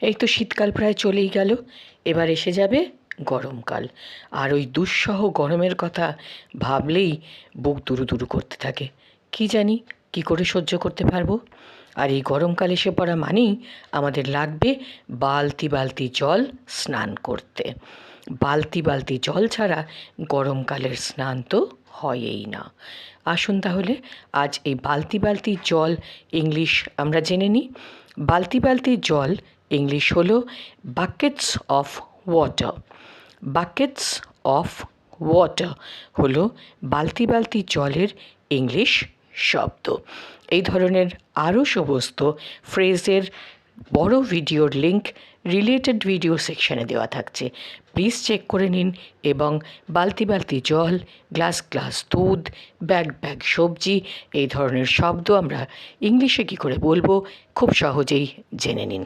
এই তো শীতকাল প্রায় চলেই গেল। এবার এসে যাবে গরমকাল। আর ওই দুঃসহ গরমের কথা ভাবলেই বুক দুরু দুরু করতে থাকে। কি জানি, কি করে সহ্য করতে পারব? আর এই গরমকাল এসে পড়া মানেই আমাদের লাগবে বালতি বালতি জল স্নান করতে। বালতি বালতি জল ছাড়া গরমকালের স্নান তো হয়ই না। আসুন তাহলে, আজ এই বালতি বালতি জল ইংলিশ আমরা জেনে নিই। বালতি বালতি জল ইংলিশ হলো buckets of water buckets of water হলো বালতি বালতি জলের ইংলিশ শব্দ। এই ধরনের আরও সমস্ত ফ্রেজের বড় ভিডিওর লিংক রিলেটেড ভিডিও সেকশানে দেওয়া থাকছে। প্লিজ চেক করে নিন এবং বালতি বালতি জল গ্লাস গ্লাস দুধ ব্যাগ ব্যাগ সবজি, এই ধরনের শব্দ আমরা ইংলিশে কী করে বলব খুব সহজেই জেনে নিন।